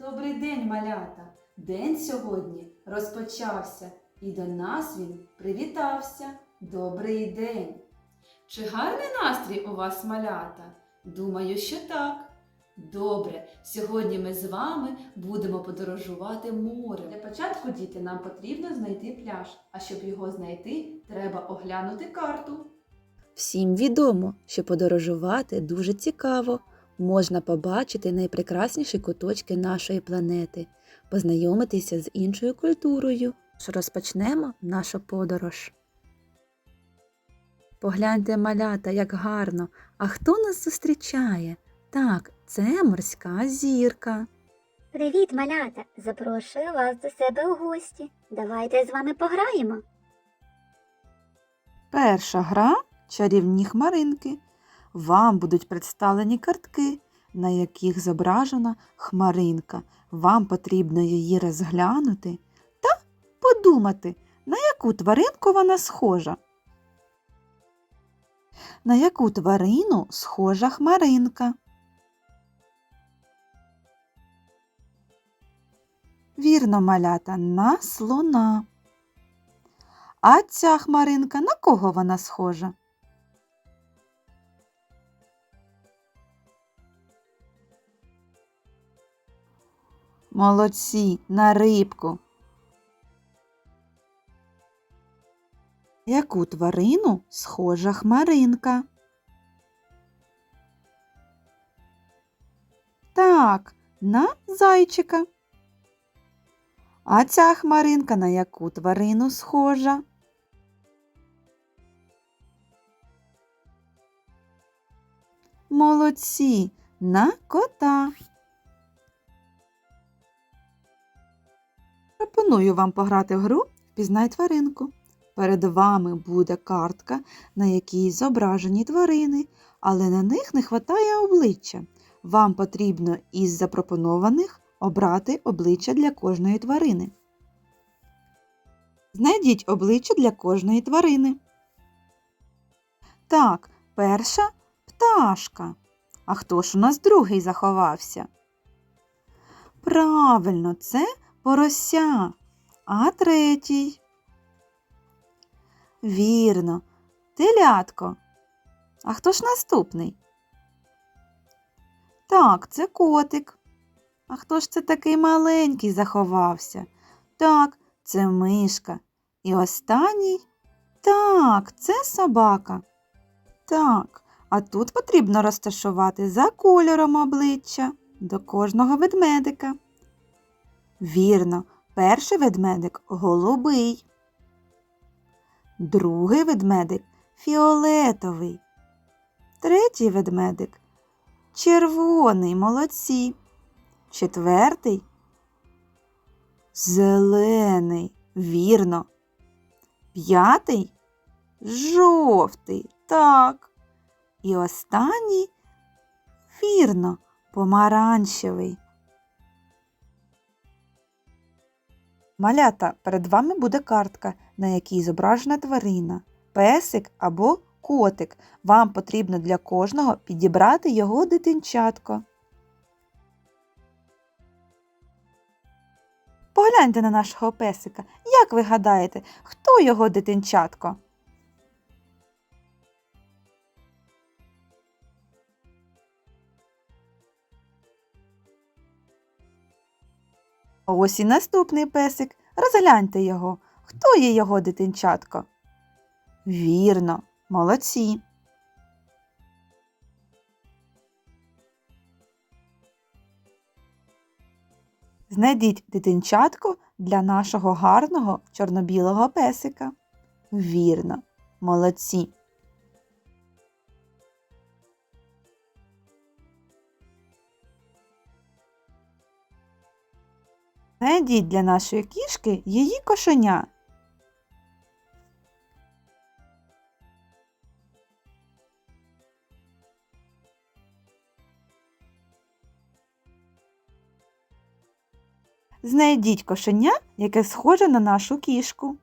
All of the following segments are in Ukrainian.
Добрий день, малята! День сьогодні розпочався, і до нас він привітався. Добрий день! Чи гарний настрій у вас, малята? Думаю, що так. Добре, сьогодні ми з вами будемо подорожувати морем. Для початку, діти, нам потрібно знайти пляж, а щоб його знайти, треба оглянути карту. Всім відомо, що подорожувати дуже цікаво. Можна побачити найпрекрасніші куточки нашої планети, познайомитися з іншою культурою. Розпочнемо нашу подорож. Погляньте, малята, як гарно. А хто нас зустрічає? Так, це морська зірка. Привіт, малята! Запрошую вас до себе у гості. Давайте з вами пограємо. Перша гра чарівні хмаринки. Вам будуть представлені картки, на яких зображена хмаринка. Вам потрібно її розглянути та подумати, на яку тваринку вона схожа. На яку тварину схожа хмаринка? Вірно, малята, на слона. А ця хмаринка на кого вона схожа? Молодці, на рибку. Яку тварину схожа хмаринка? Так, на зайчика. А ця хмаринка на яку тварину схожа? Молодці, на кота. Пропоную вам пограти в гру Впізнай тваринку. Перед вами буде картка, на якій зображені тварини, але на них не вистачає обличчя. Вам потрібно із запропонованих обрати обличчя для кожної тварини. Знайдіть обличчя для кожної тварини. Так, перша пташка. А хто ж у нас другий заховався? Правильно, це порося. А третій? Вірно, телятко. А хто ж наступний? Так, це котик. А хто ж це такий маленький заховався? Так, це мишка. І останній? Так, це собака. Так, а тут потрібно розташувати за кольором обличчя до кожного ведмедика. Вірно, перший ведмедик голубий. Другий ведмедик фіолетовий. Третій ведмедик червоний молодці. Четвертий зелений, вірно. П'ятий жовтий, так. І останній вірно, помаранчевий. Малята, перед вами буде картка, на якій зображена тварина, песик або котик. Вам потрібно для кожного підібрати його дитинчатко. Погляньте на нашого песика. Як ви гадаєте, хто його дитинчатко? Ось і наступний песик. Розгляньте його. Хто є його дитинчатко? Вірно, молодці. Знайдіть дитинчатко для нашого гарного чорно-білого песика. Вірно, молодці. Знайдіть для нашої кішки її кошеня. Знайдіть кошеня, яке схоже на нашу кішку.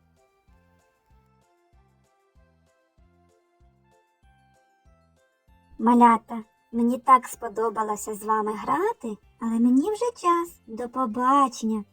Малята, мені так сподобалося з вами грати. Але мені вже час. До побачення.